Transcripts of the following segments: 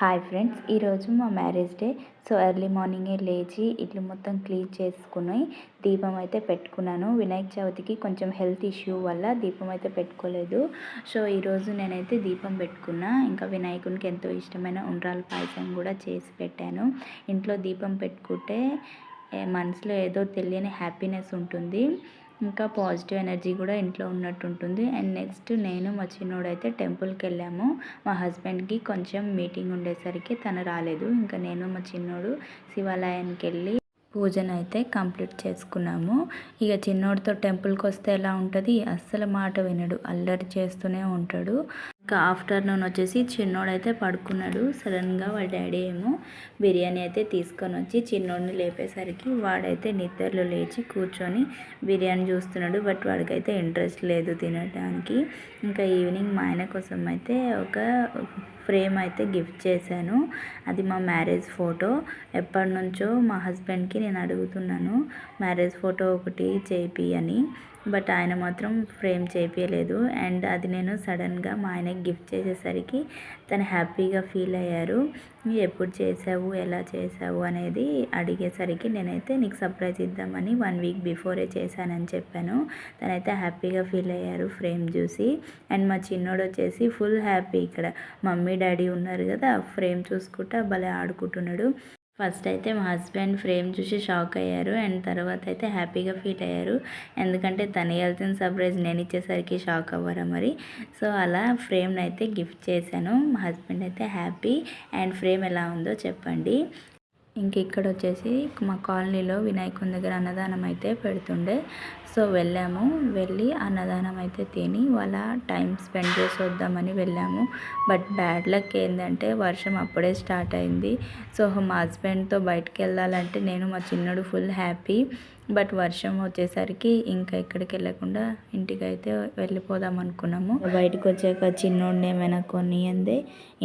Hi friends ఈరోజు మా marriage day so early మార్నింగే లేచి ఇల్లు మొత్తం క్లీన్ చేసుకుని దీపం అయితే పెట్టుకున్నాను. వినాయక చవితికి కొంచెం హెల్త్ ఇష్యూ వల్ల దీపం అయితే పెట్టుకోలేదు. సో ఈరోజు నేనైతే దీపం పెట్టుకున్నా. ఇంకా వినాయకునికి ఎంతో ఇష్టమైన ఉండ్రాల పాయసం కూడా చేసి పెట్టాను. ఇంట్లో దీపం పెట్టుకుంటే మనసులో ఏదో తెలియని హ్యాపీనెస్ ఉంటుంది. ఇంకా పాజిటివ్ ఎనర్జీ కూడా ఇంట్లో ఉన్నట్టు ఉంటుంది అండ్ నెక్స్ట్ నేను మా చిన్నోడైతే టెంపుల్కి వెళ్ళాము మా హస్బెండ్కి కొంచెం మీటింగ్ ఉండేసరికి తను రాలేదు. ఇంకా నేను మా చిన్నోడు శివాలయానికి వెళ్ళి పూజను అయితే కంప్లీట్ చేసుకున్నాము. ఇక చిన్నోడితో టెంపుల్కి వస్తే ఎలా ఉంటుంది? అస్సలు మాట వినడు. అల్లరి చేస్తూనే ఉంటాడు. ఇంకా ఆఫ్టర్నూన్ వచ్చేసి చిన్నోడైతే పడుకున్నాడు. సడన్గా వాళ్ళ డాడీ ఏమో బిర్యానీ అయితే తీసుకొని వచ్చి చిన్నోడిని లేపేసరికి వాడైతే నిద్రలో లేచి కూర్చొని బిర్యానీ చూస్తున్నాడు. బట్ వాడికైతే ఇంట్రెస్ట్ లేదు తినడానికి. ఇంకా ఈవినింగ్ మా ఆయన కోసం అయితే ఒక ఫ్రేమ్ అయితే గిఫ్ట్ చేశాను. అది మా మ్యారేజ్ ఫోటో. ఎప్పటి నుంచో మా హస్బెండ్కి నేను అడుగుతున్నాను మ్యారేజ్ ఫోటో ఒకటి చేపి అని బట్ ఆయన మాత్రం ఫ్రేమ్ చేపించలేదు అండ్ అది నేను సడన్గా మా ఆయనకి గిఫ్ట్ చేసేసరికి తను హ్యాపీగా ఫీల్ అయ్యారు. ఎప్పుడు చేసావు? ఎలా చేసావు? అనేది అడిగేసరికి నేనైతే నీకు సర్ప్రైజ్ ఇద్దామని వన్ వీక్ బిఫోరే చేశానని చెప్పాను. తనైతే హ్యాపీగా ఫీల్ అయ్యారు ఫ్రేమ్ చూసి. అండ్ మా చిన్నోడు వచ్చేసి ఫుల్ హ్యాపీ ఇక్కడ. మమ్మీ డాడీ ఉన్నారు కదా ఫ్రేమ్ చూసుకుంటా భలే ఆడుకుంటున్నాడు. ఫస్ట్ అయితే మా హస్బెండ్ ఫ్రేమ్ చూసి షాక్ అయ్యారు అండ్ తర్వాత అయితే హ్యాపీగా ఫీల్ అయ్యారు. ఎందుకంటే తను వెళ్తున్న సర్ప్రైజ్ నేను ఇచ్చేసరికి షాక్ అవ్వరా మరి? సో అలా ఫ్రేమ్ని అయితే గిఫ్ట్ చేశాను. మా హస్బెండ్ అయితే హ్యాపీ అండ్ ఫ్రేమ్ ఎలా ఉందో చెప్పండి. ఇంక ఇక్కడ వచ్చేసి మా కాలనీలో వినాయకుని దగ్గర అన్నదానం అయితే పెడుతుండే. సో వెళ్ళాము. వెళ్ళి అన్నదానం అయితే తిని వాళ్ళ టైం స్పెండ్ చేసి వద్దామని వెళ్ళాము. బట్ బ్యాడ్ లక్ ఏంటంటే వర్షం అప్పుడే స్టార్ట్ అయింది. సో మా హస్బెండ్తో బయటకు వెళ్ళాలంటే నేను మా చిన్నడు ఫుల్ హ్యాపీ. బట్ వర్షం వచ్చేసరికి ఇంకా ఎక్కడికి వెళ్ళకుండా ఇంటికి అయితే వెళ్ళిపోదాం అనుకున్నాము. బయటకు వచ్చాక చిన్నోడిని ఏమైనా కొనియందే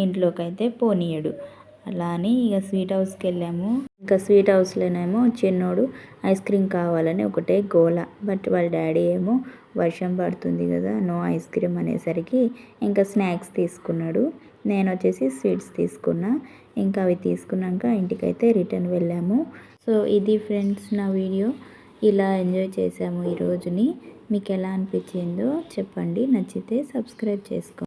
ఇంట్లోకి అయితే పోనీయడు. అలా అని ఇక స్వీట్ హౌస్కి వెళ్ళాము ఇంకా స్వీట్ హౌస్లోనేమో చిన్నోడు ఐస్ క్రీమ్ కావాలని ఒకటే గోల. బట్ వాళ్ళ డాడీ ఏమో వర్షం పడుతుంది కదా నో ఐస్ క్రీమ్ అనేసరికి ఇంకా స్నాక్స్ తీసుకున్నాడు. నేను వచ్చేసి స్వీట్స్ తీసుకున్నా. ఇంకా అవి తీసుకున్నాక ఇంటికైతే రిటర్న్ వెళ్ళాము. సో ఇది ఫ్రెండ్స్ నా వీడియో. ఇలా ఎంజాయ్ చేసాము ఈ రోజుని. మీకు ఎలా అనిపించిందో చెప్పండి. నచ్చితే సబ్స్క్రైబ్ చేసుకోండి